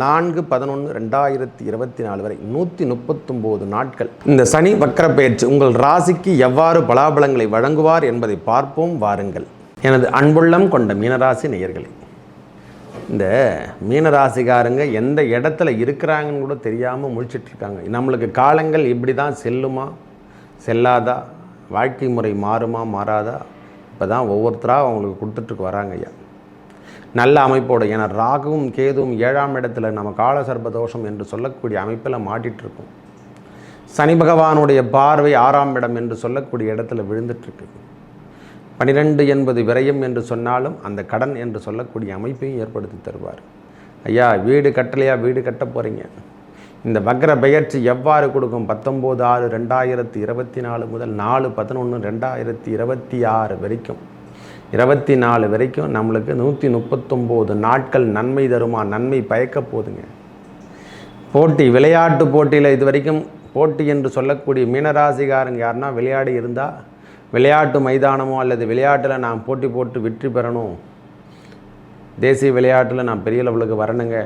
நான்கு பதினொன்று ரெண்டாயிரத்தி இருபத்தி நாலு வரை நூற்றி முப்பத்தொம்போது நாட்கள். இந்த சனி வக்கர பயிற்சி உங்கள் ராசிக்கு எவ்வாறு பலாபலங்களை வழங்குவார் என்பதை பார்ப்போம் வாருங்கள். எனது அன்புள்ளம் கொண்ட மீனராசி நேயர்களே இந்த மீனராசிக்காரங்க எந்த இடத்துல இருக்கிறாங்கன்னு கூட தெரியாமல் முழிச்சிட்ருக்காங்க. நம்மளுக்கு காலங்கள் இப்படி தான் செல்லுமா? செல்லாதா? வாழ்க்கை முறை மாறுமா மாறாதா? இப்போ தான் ஒவ்வொருத்தராக அவங்களுக்கு கொடுத்துட்டு வராங்க ஐயா. நல்ல அமைப்போடு. ஏன்னா ராகுவும் கேதுவும் ஏழாம் இடத்துல நம்ம கால சர்ப்ப தோஷம் என்று சொல்லக்கூடிய அமைப்பில் மாட்டிட்டு சனி பகவானுடைய பார்வை ஆறாம் இடம் என்று சொல்லக்கூடிய இடத்துல விழுந்துட்டுருக்கு. பனிரெண்டு என்பது விரயம் என்று சொன்னாலும் அந்த கடன் என்று சொல்லக்கூடிய அமைப்பையும் ஏற்படுத்தி தருவார். ஐயா வீடு கட்டலையா? வீடு கட்ட போகிறீங்க இந்த வக்ர பெயர்ச்சி எவ்வாறு கொடுக்கும்? பத்தொம்போது ஆறு ரெண்டாயிரத்தி இருபத்தி நாலு முதல் நாலு பதினொன்று ரெண்டாயிரத்தி இருபத்தி ஆறு வரைக்கும். இருபத்தி நாலு வரைக்கும் நம்மளுக்கு நூற்றி முப்பத்தொம்போது நாட்கள் நன்மை தருமா? நன்மை பயக்க போதுங்க. போட்டி விளையாட்டு போட்டியில் இது வரைக்கும் போட்டி என்று சொல்லக்கூடிய மீனராசிகாரங்க யாருன்னா விளையாடி இருந்தால் விளையாட்டு மைதானமோ அல்லது விளையாட்டில் நான் போட்டி போட்டு வெற்றி பெறணும். தேசிய விளையாட்டில் நான் பெரிய லெவலுக்கு வரணுங்க.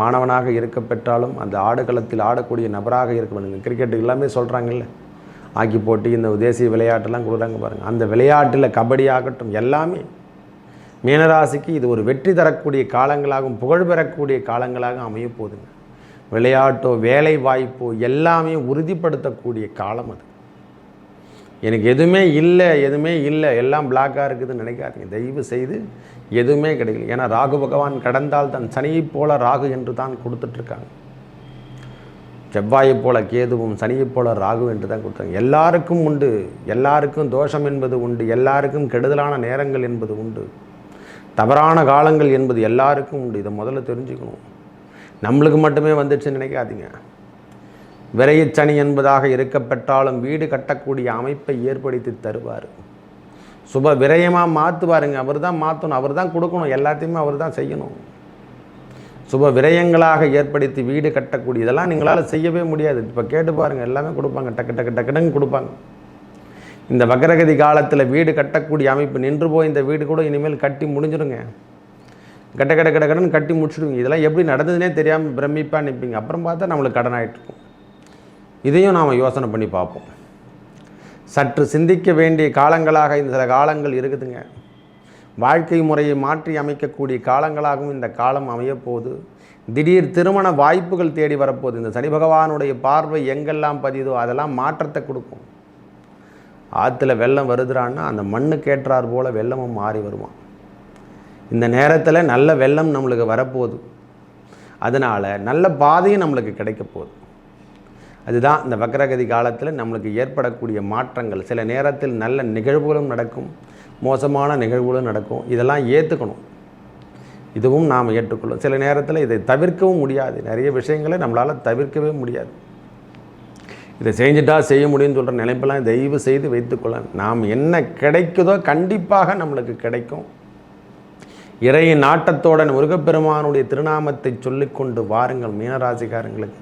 மாணவனாக இருக்க பெற்றாலும் அந்த ஆடுகளத்தில் ஆடக்கூடிய நபராக இருக்க வேணுங்க கிரிக்கெட் எல்லாமே சொல்கிறாங்கல்ல ஆக்கி போட்டி இந்த தேசிய விளையாட்டெல்லாம் கொடுக்குறாங்க பாருங்கள் அந்த விளையாட்டில் கபடி ஆகட்டும் எல்லாமே. மீனராசிக்கு இது ஒரு வெற்றி தரக்கூடிய காலங்களாகவும் புகழ் பெறக்கூடிய காலங்களாகவும் அமைய போகுதுங்க. விளையாட்டோ வேலை வாய்ப்போ எல்லாமே உறுதிப்படுத்தக்கூடிய காலம் அது. எனக்கு எதுவுமே இல்லை எதுவுமே இல்லை எல்லாம் பிளாக்காக இருக்குதுன்னு நினைக்காதீங்க. தயவு செய்து எதுவுமே கிடைக்கல. ஏன்னா ராகு பகவான் கடந்தால் தன் சனியைப் போல ராகு என்று தான் கொடுத்துட்ருக்காங்க செவ்வாயைப் போல கேதுவும் சனியைப் போல ராகு என்று தான் கொடுத்தாங்க. எல்லாருக்கும் உண்டு. எல்லாருக்கும் தோஷம் என்பது உண்டு. எல்லாருக்கும் கெடுதலான நேரங்கள் என்பது உண்டு. தவறான காலங்கள் என்பது எல்லாருக்கும் உண்டு. இதை முதல்ல தெரிஞ்சுக்கணும். நம்மளுக்கு மட்டுமே வந்துடுச்சுன்னு நினைக்காதீங்க. விரையச்சனி என்பதாக இருக்கப்பட்டாலும் வீடு கட்டக்கூடிய அமைப்பை ஏற்படுத்தி தருவார். சுப விரயமாக மாற்றுவாருங்க அவர் தான் மாற்றணும் அவர் தான் கொடுக்கணும். எல்லாத்தையுமே அவர் தான் செய்யணும். சுப விரயங்களாக ஏற்படுத்தி வீடு கட்டக்கூடிய இதெல்லாம் நீங்களால் செய்யவே முடியாது. இப்போ கேட்டு பாருங்கள் எல்லாமே கொடுப்பாங்க. டக்கு டக்கு டக்குன்னு கொடுப்பாங்க. இந்த வக்ரகதி காலத்தில் வீடு கட்டக்கூடிய அமைப்பு நின்று போய் இந்த வீடு கூட இனிமேல் கட்டி முடிஞ்சிடுங்க கட்ட கட்ட கட்ட கடன் கட்டி முடிச்சிடுவீங்க. இதெல்லாம் எப்படி நடந்ததுனே தெரியாமல் பிரமிப்பாக நிற்பீங்க அப்புறம் பார்த்தா நம்மளுக்கு கடன் ஆகிட்டுருக்கும் இதையும் நாம் யோசனை பண்ணி பார்ப்போம். சற்று சிந்திக்க வேண்டிய காலங்களாக இந்த சில காலங்கள் இருக்குதுங்க. வாழ்க்கை முறையை மாற்றி அமைக்கக்கூடிய காலங்களாகவும் இந்த காலம் அமையப்போகுது. திடீர் திருமண வாய்ப்புகள் தேடி வரப்போகுது. இந்த சனி பகவானுடைய பார்வை எங்கெல்லாம் பதியுதோ அதெல்லாம் மாற்றத்தை கொடுக்கும். ஆற்றுல வெள்ளம் வருதுறான்னா அந்த மண்ணுக்கு ஏற்றார் போல் வெள்ளமும் மாறி வருவான் இந்த நேரத்தில் நல்ல வெள்ளம் நம்மளுக்கு வரப்போகுது. அதனால் நல்ல பாதையும் நம்மளுக்கு கிடைக்க போகுது. அதுதான் இந்த வக்ரகதி காலத்தில் நம்மளுக்கு ஏற்படக்கூடிய மாற்றங்கள். சில நேரத்தில் நல்ல நிகழ்வுகளும் நடக்கும். மோசமான நிகழ்வுகளும் நடக்கும். இதெல்லாம் ஏற்றுக்கணும் இதுவும் நாம் ஏற்றுக்கொள்ளும் சில நேரத்தில் இதை தவிர்க்கவும் முடியாது. நிறைய விஷயங்களை நம்மளால் தவிர்க்கவே முடியாது. இதை செஞ்சுட்டா செய்ய முடியும்னு சொல்கிற நினைப்பெல்லாம் தயவு செய்து வைத்துக்கொள்ள நாம் என்ன கிடைக்குதோ கண்டிப்பாக நம்மளுக்கு கிடைக்கும். இறையின் நாட்டத்தோட முருகப்பெருமானுடைய திருநாமத்தை சொல்லிக்கொண்டு வாருங்கள் மீனராசிக்காரங்களுக்கு.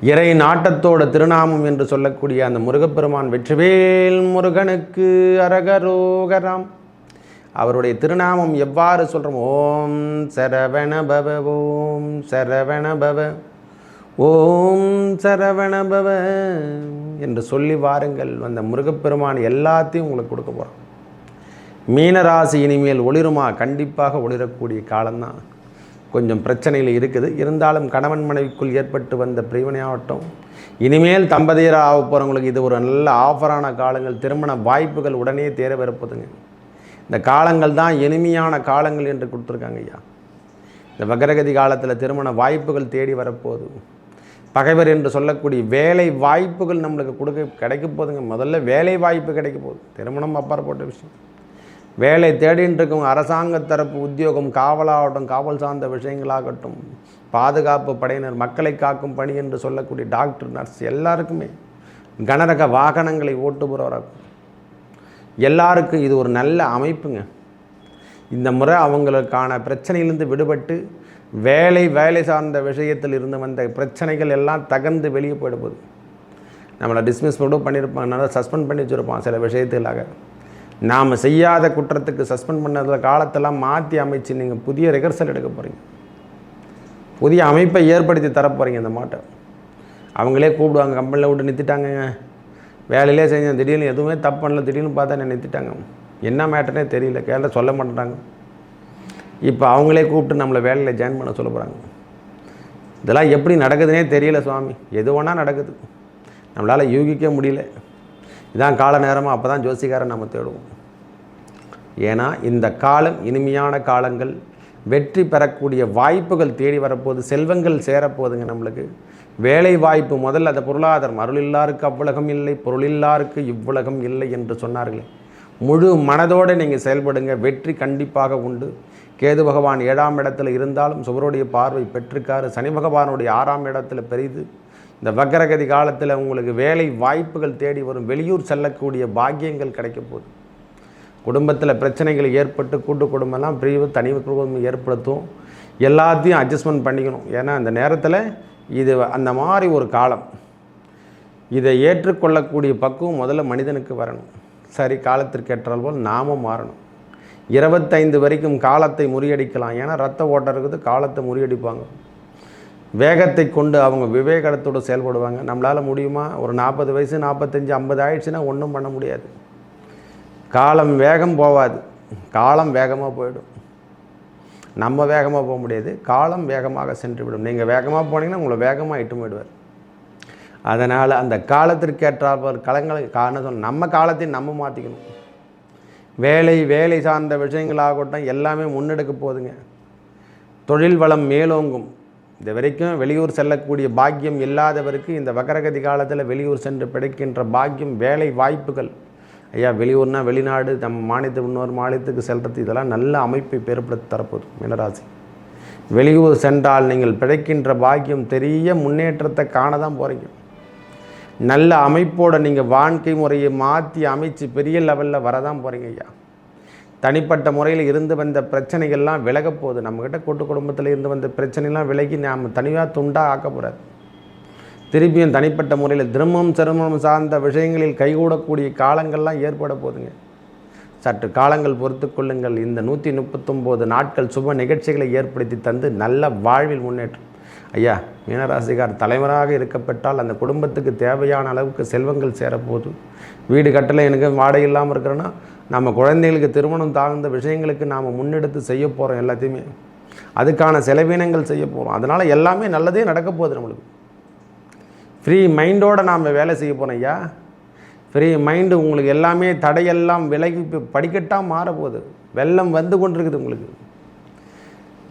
இறை நாட்டத்தோட திருநாமம் என்று சொல்லக்கூடிய அந்த முருகப்பெருமான் வெற்றிவேல் முருகனுக்கு அரகரோகராம். அவருடைய திருநாமம் எவ்வாறு சொல்கிறோம் ஓம் சரவண பவ ஓம் சரவண பவ ஓம் சரவண பவ என்று சொல்லி வாருங்கள். அந்த முருகப்பெருமான் எல்லாத்தையும் உங்களுக்கு கொடுக்க போகிறோம் மீனராசி இனிமேல் ஒளிருமா? கண்டிப்பாக ஒளிரக்கூடிய காலம்தான். கொஞ்சம் பிரச்சனையில் இருக்குது. இருந்தாலும் கணவன் மனைவிக்குள் ஏற்பட்டு வந்த பிரிவினையாகட்டும் இனிமேல் தம்பதியராக ஆக போகிறவங்களுக்கு இது ஒரு நல்ல ஆஃபரான காலங்கள். திருமண வாய்ப்புகள் உடனே தேர வரப்போதுங்க இந்த காலங்கள் தான் இனிமையான காலங்கள் என்று கொடுத்துருக்காங்க ஐயா. இந்த வக்ரகதி காலத்தில் திருமண வாய்ப்புகள் தேடி வரப்போகுது. பகைவர் என்று சொல்லக்கூடிய வேலை வாய்ப்புகள் நம்மளுக்கு கொடுக்க கிடைக்க போதுங்க முதல்ல வேலை வாய்ப்பு கிடைக்க போகுது. திருமணம் அப்பாற்பட்ட விஷயம். வேலை தேடின்னு இருக்கும் அரசாங்க தரப்பு உத்தியோகம் காவலாகட்டும் காவல் சார்ந்த விஷயங்களாகட்டும் பாதுகாப்பு படையினர் மக்களை காக்கும் பணி என்று சொல்லக்கூடிய டாக்டர் நர்ஸ் எல்லாருக்குமே கனரக வாகனங்களை ஓட்டுபவராக எல்லாருக்கும் இது ஒரு நல்ல அமைப்புங்க. இந்த முறை அவங்களுக்கான பிரச்சனையிலிருந்து விடுபட்டு வேலை வேலை சார்ந்த விஷயத்தில் இருந்து வந்த பிரச்சனைகள் எல்லாம் தகர்ந்து வெளியே போயிடும்போது நம்மளை டிஸ்மிஸ் கூட பண்ணியிருப்பாங்க நல்லா சஸ்பெண்ட் பண்ணி வச்சுருப்பான் சில விஷயத்துக்காக. நாம் செய்யாத குற்றத்துக்கு சஸ்பெண்ட் பண்ணதில் காலத்தெல்லாம் மாற்றி அமைச்சு நீங்கள் புதிய ரிகர்சல் எடுக்க போகிறீங்க புதிய அமைப்பை ஏற்படுத்தி தரப்போகிறீங்க இந்த மாட்டை. அவங்களே கூப்பிடுவாங்க கம்பெனியில் விட்டு நிறுத்திட்டாங்கங்க வேலையிலே செஞ்சேன் திடீர்னு எதுவுமே தப்பு பண்ணல திடீர்னு பார்த்தா என்ன நிறுத்திட்டாங்க. என்ன மேட்டர்னே தெரியல கேட்ட சொல்ல மாட்டேறாங்க இப்போ அவங்களே கூப்பிட்டு நம்மளை வேலையில் ஜாயின் பண்ண சொல்ல போகிறாங்க இதெல்லாம் எப்படி நடக்குதுன்னே தெரியல சுவாமி. எது வேணால் நடக்குது. நம்மளால் யூகிக்க முடியல. இதான் கால நேரமாக அப்போ தான் ஜோசிகாரன் நம்ம தேடுவோம். ஏன்னா இந்த காலம் இனிமையான காலங்கள் வெற்றி பெறக்கூடிய வாய்ப்புகள் தேடி வரப்போகுது செல்வங்கள் சேரப்போகுதுங்க நம்மளுக்கு. வேலை வாய்ப்பு முதல்ல அந்த பொருளாதாரம். அருளில்லாருக்கு அவ்வுலகம் இல்லை பொருளில்லாருக்கு இவ்வுலகம் இல்லை என்று சொன்னார்களே. முழு மனதோடு நீங்கள் செயல்படுங்க வெற்றி கண்டிப்பாக உண்டு. கேது பகவான் ஏழாம் இடத்துல இருந்தாலும் சுவருடைய பார்வை பெற்றிருக்காரு. சனி பகவானுடைய ஆறாம் இடத்துல பெரிது. இந்த வக்கரகதி காலத்தில் உங்களுக்கு வேலை வாய்ப்புகள் தேடி வரும். வெளியூர் செல்லக்கூடிய பாக்கியங்கள் கிடைக்க போகுது. குடும்பத்தில் பிரச்சனைகள் ஏற்பட்டு கூட்டு குடும்பம்லாம் பிரிவு தனி குடும்பம் ஏற்படுத்தும். எல்லாத்தையும் அட்ஜஸ்ட்மெண்ட் பண்ணிக்கணும். ஏன்னா அந்த நேரத்தில் இது அந்த மாதிரி ஒரு காலம். இதை ஏற்றுக்கொள்ளக்கூடிய பக்குவம் முதல்ல மனிதனுக்கு வரணும். சரி காலத்திற்கு ஏற்றால் போல் நாமும் மாறணும். இருபத்தைந்து வரைக்கும் காலத்தை முறியடிக்கலாம். ஏன்னா ரத்த ஓட்டம் இருக்குது காலத்தை முறியடிப்பாங்க. வேகத்தை கொண்டு அவங்க விவேகத்தோடு செயல்படுவாங்க. நம்மளால் முடியுமா? ஒரு நாற்பது வயசு நாற்பத்தஞ்சு ஐம்பது ஆயிடுச்சுன்னா ஒன்றும் பண்ண முடியாது. காலம் வேகம் போகாது காலம் வேகமாக போயிடும். நம்ம வேகமாக போக முடியாது. காலம் வேகமாக சென்று விடும் நீங்கள் வேகமாக போனீங்கன்னா உங்களை வேகமாக இட்டு போயிடுவார். அதனால் அந்த காலத்திற்கேற்றால் களங்களை காரணம் நம்ம காலத்தை நம்ம மாற்றிக்கணும் வேலை வேலை சார்ந்த விஷயங்களாகட்டும் எல்லாமே முன்னெடுக்க போகுதுங்க தொழில் வளம் மேலோங்கும். இது வரைக்கும் வெளியூர் செல்லக்கூடிய பாக்கியம் இல்லாதவருக்கு இந்த வக்கரகதி காலத்தில் வெளியூர் சென்று பிடிக்கின்ற பாக்கியம் வேலை வாய்ப்புகள். ஐயா வெளியூர்னா வெளிநாடு நம்ம மாநிலத்து இன்னொரு மாநிலத்துக்கு செல்வது இதெல்லாம் நல்ல அமைப்பை ஏற்படுத்தி தரப்போது மீனராசி. வெளியூர் சென்றால் நீங்கள் பிழைக்கின்ற பாக்கியம் தெரிய முன்னேற்றத்தை காண தான் போகிறீங்க நல்ல அமைப்போடு நீங்கள் வாழ்க்கை முறையை மாற்றி அமைச்சு பெரிய லெவலில் வரதான் போகிறீங்க ஐயா. தனிப்பட்ட முறையில் இருந்து வந்த பிரச்சனைகள்லாம் விலக போகுது. நம்மக்கிட்ட கூட்டு குடும்பத்தில் இருந்து வந்த பிரச்சனைலாம் விலகி நாம் தனியாக துண்டாக ஆக்க திருப்பியும் தனிப்பட்ட முறையில் திருமம் சிரமம் சார்ந்த விஷயங்களில் கைகூடக்கூடிய காலங்கள்லாம் ஏற்பட போகுதுங்க. சற்று காலங்கள் பொறுத்து கொள்ளுங்கள். இந்த நூற்றி முப்பத்தொம்போது நாட்கள் சுப நிகழ்ச்சிகளை ஏற்படுத்தி தந்து நல்ல வாழ்வில் முன்னேற்றம். ஐயா மீனராசிகார் தலைவராக இருக்கப்பட்டால் அந்த குடும்பத்துக்கு தேவையான அளவுக்கு செல்வங்கள் சேரப்போகுது. வீடு கட்டலை எனக்கு வாடகை இல்லாமல் இருக்கிறேன்னா நம்ம குழந்தைகளுக்கு திருமணம் தாழ்ந்த விஷயங்களுக்கு நாம் முன்னெடுத்து செய்ய போகிறோம் எல்லாத்தையுமே. அதுக்கான செலவினங்கள் செய்ய போகிறோம் அதனால் எல்லாமே நல்லதே நடக்க போகுது நம்மளுக்கு. ஃப்ரீ மைண்டோடு நாம் வேலை செய்ய போகிறோம் ஐயா. ஃப்ரீ மைண்டு உங்களுக்கு எல்லாமே தடையெல்லாம் விலகி படிக்கட்டாக மாறப்போகுது வெள்ளம் வந்து கொண்டிருக்குது உங்களுக்கு.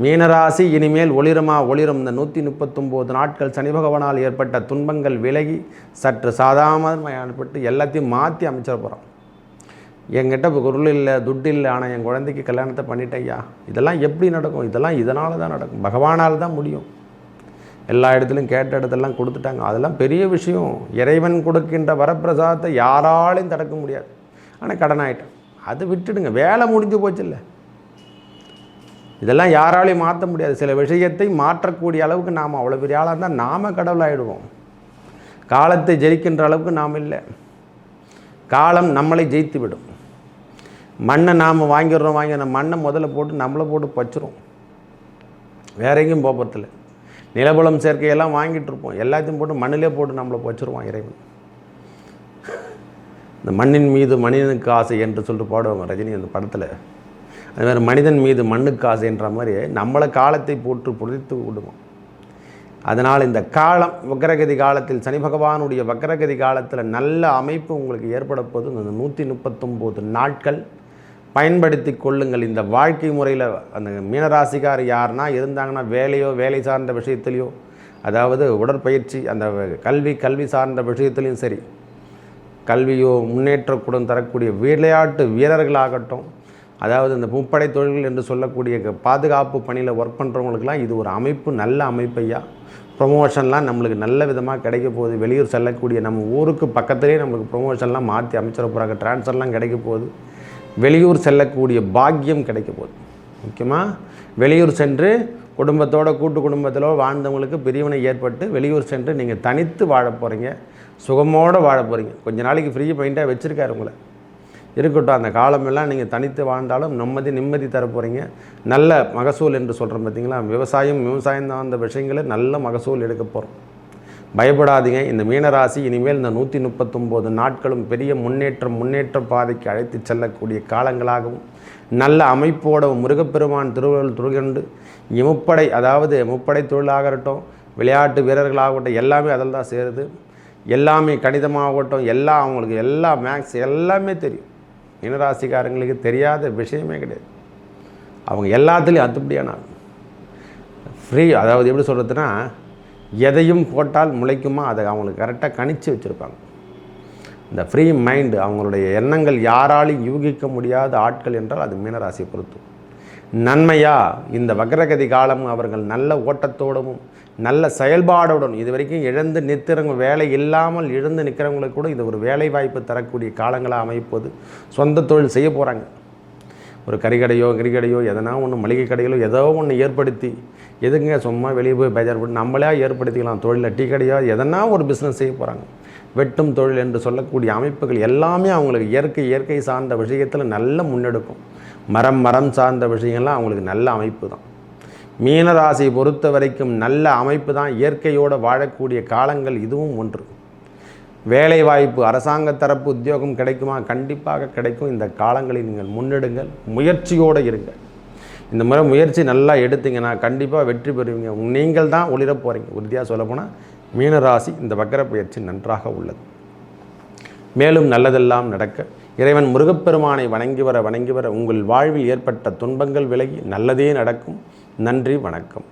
மீனராசி இனிமேல் ஒளிரமா ஒளிரும். இந்த நூற்றி முப்பத்தொம்போது நாட்கள் சனி பகவானால் ஏற்பட்ட துன்பங்கள் விலகி சற்று சாதாரணப்பட்டு எல்லாத்தையும் மாற்றி அமைச்சிட போகிறோம் என்கிட்ட இப்போ குரல் இல்லை துட்டு இல்லை ஆனால் என் குழந்தைக்கு கல்யாணத்தை பண்ணிட்டேயா ஐயா இதெல்லாம் எப்படி நடக்கும்? இதெல்லாம் இதனால தான் நடக்கும். பகவானால் தான் முடியும். எல்லா இடத்துலையும் கேட்ட இடத்தெல்லாம் கொடுத்துட்டாங்க. அதெல்லாம் பெரிய விஷயம். இறைவன் கொடுக்கின்ற வரப்பிரசாதத்தை யாராலையும் தடுக்க முடியாது. ஆனால் கடன் ஆகிட்டேன் அது விட்டுடுங்க. வேலை முடிஞ்சு போச்சு இல்லை இதெல்லாம் யாராலையும் மாற்ற முடியாது. சில விஷயத்தை மாற்றக்கூடிய அளவுக்கு நாம் அவ்வளோ பெரிய ஆளாக இருந்தால் நாம் கடவுளாகிடுவோம் காலத்தை ஜெயிக்கின்ற அளவுக்கு நாம் இல்லை. காலம் நம்மளை ஜெயித்து விடும் மண்ணை நாம் வாங்கிடுறோம் வாங்கி அந்த மண்ணை முதல்ல போட்டு நம்மளை போட்டு பச்சிரும். வேற எங்கேயும் போகிறதில்ல நிலபலம் சேர்க்கையெல்லாம் வாங்கிட்டு இருப்போம். எல்லாத்தையும் போட்டு மண்ணிலே போட்டு நம்மளை பச்சிருவோம் இறைவன். இந்த மண்ணின் மீது மனிதனுக்கு ஆசை என்று சொல்லிட்டு பாடுவாங்க ரஜினி அந்த படத்தில். அது மாதிரி மனிதன் மீது மண்ணுக்கு ஆசைன்ற மாதிரி நம்மளை காலத்தை போட்டு புதைத்து விடுவோம் அதனால் இந்த காலம் வக்ரகதி காலத்தில் சனி பகவானுடைய வக்ரகதி காலத்தில் நல்ல அமைப்பு உங்களுக்கு ஏற்பட போது இந்த நூற்றி முப்பத்தொம்போது நாட்கள் பயன்படுத்தி கொள்ளுங்கள். இந்த வாழ்க்கை முறையில் அந்த மீனராசிக்கார் யாருன்னா இருந்தாங்கன்னா வேலையோ வேலை சார்ந்த விஷயத்துலையோ அதாவது உடற்பயிற்சி அந்த கல்வி கல்வி சார்ந்த விஷயத்துலையும் சரி கல்வியோ முன்னேற்றக்கூடம் தரக்கூடிய விளையாட்டு வீரர்களாகட்டும் அதாவது இந்த முப்படை தொழில்கள் என்று சொல்லக்கூடிய பாதுகாப்பு பணியில் ஒர்க் பண்ணுறவங்களுக்குலாம் இது ஒரு அமைப்பு நல்ல அமைப்பையா? ப்ரொமோஷன்லாம் நம்மளுக்கு நல்ல விதமாக கிடைக்க போகுது. வெளியூர் செல்லக்கூடிய நம்ம ஊருக்கு பக்கத்துலேயே நம்மளுக்கு ப்ரொமோஷன்லாம் மாற்றி அமைச்சர் போகிறாங்க ட்ரான்ஸ்ஃபர்லாம் கிடைக்க போகுது. வெளியூர் செல்லக்கூடிய பாக்கியம் கிடைக்க போகுது. முக்கியமாக வெளியூர் சென்று குடும்பத்தோட கூட்டு குடும்பத்தில் வாழ்ந்தவங்களுக்கு பிரிவினை ஏற்பட்டு வெளியூர் சென்று நீங்கள் தனித்து வாழ போகிறீங்க சுகமோடு வாழ போகிறீங்க கொஞ்ச நாளைக்கு ஃப்ரீ மைண்டாக வச்சுருக்காரு உங்களை. இருக்கட்டும் அந்த காலமெல்லாம் நீங்கள் தனித்து வாழ்ந்தாலும் நிம்மதி நிம்மதி தர போகிறீங்க நல்ல மகசூல் என்று சொல்கிறோம் பார்த்தீங்களா விவசாயம் விவசாயம் தான் அந்த விஷயங்களை நல்ல மகசூல் எடுக்க போகிறோம் பயப்படாதீங்க. இந்த மீனராசி இனிமேல் இந்த நூற்றி முப்பத்தொம்போது நாட்களும் பெரிய முன்னேற்றம் முன்னேற்ற பாதைக்கு அழைத்து செல்லக்கூடிய காலங்களாகவும் நல்ல அமைப்போட முருகப்பெருமான் திருவள்ளுவர் துருகண்டு முப்படை அதாவது முப்படை தொழிலாகட்டும் விளையாட்டு வீரர்களாகட்டும் எல்லாமே அதில் தான் சேருது. எல்லாமே கணிதமாகட்டும் எல்லாம் அவங்களுக்கு எல்லா மேக்ஸ் எல்லாமே தெரியும். மீனராசிக்காரங்களுக்கு தெரியாத விஷயமே கிடையாது. அவங்க எல்லாத்துலேயும் அத்துப்படியான ஃப்ரீ அதாவது எப்படி சொல்கிறதுனா எதையும் போட்டால் முளைக்குமா? அதை அவங்களுக்கு கரெக்டாக கணிச்சு வச்சுருப்பாங்க. இந்த ஃப்ரீ மைண்டு அவங்களுடைய எண்ணங்கள் யாராலையும் யூகிக்க முடியாத ஆட்கள் என்றால் அது மீனராசியை பொறுத்து. நன்மையா? இந்த வக்ரகதி காலம் அவர்கள் நல்ல ஓட்டத்தோடும் நல்ல செயல்பாடோடும் இது வரைக்கும் இழந்து நிற்கிறவங்க வேலை இல்லாமல் இழந்து நிற்கிறவங்களுக்கு கூட இது ஒரு வேலை வாய்ப்பு தரக்கூடிய காலங்களாக அமைப்பது. சொந்த தொழில் செய்ய போகிறாங்க ஒரு கறிக்கடையோ கிரிக்கடையோ எதனா ஒன்று மளிகை கடைகளோ ஏதோ ஒன்று ஏற்படுத்தி எதுங்க சும்மா வெளியே போய் பேஜார் பண்ணி நம்மளே ஏற்படுத்திக்கலாம் தொழிலில் டீ கடையோ எதனா ஒரு பிஸ்னஸ் செய்ய போகிறாங்க வெட்டும் தொழில் என்று சொல்லக்கூடிய அமைப்புகள் எல்லாமே அவங்களுக்கு இயற்கை இயற்கை சார்ந்த விஷயத்தில் நல்ல முன்னெடுக்கும். மரம் மரம் சார்ந்த விஷயங்கள்லாம் அவங்களுக்கு நல்ல அமைப்பு தான். மீனராசியை பொறுத்த வரைக்கும் நல்ல அமைப்பு தான். இயற்கையோடு வாழக்கூடிய காலங்கள் இதுவும் ஒன்று. வேலைவாய்ப்பு அரசாங்க தரப்பு உத்தியோகம் கிடைக்குமா? கண்டிப்பாக கிடைக்கும். இந்த காலங்களை நீங்கள் முன்னெடுங்கள். முயற்சியோடு இருங்கள். இந்த முறை முயற்சி நல்லா எடுத்தீங்கன்னா கண்டிப்பாக வெற்றி பெறுவீங்க. நீங்கள் தான் ஒளிர போகிறீங்க உறுதியாக சொல்லப்போனால் மீனராசி இந்த வக்கர பயிற்சி நன்றாக உள்ளது. மேலும் நல்லதெல்லாம் நடக்க இறைவன் முருகப்பெருமானை வணங்கி வர வணங்கி வர உங்கள் வாழ்வில் ஏற்பட்ட துன்பங்கள் விலகி நல்லதே நடக்கும். நன்றி வணக்கம்.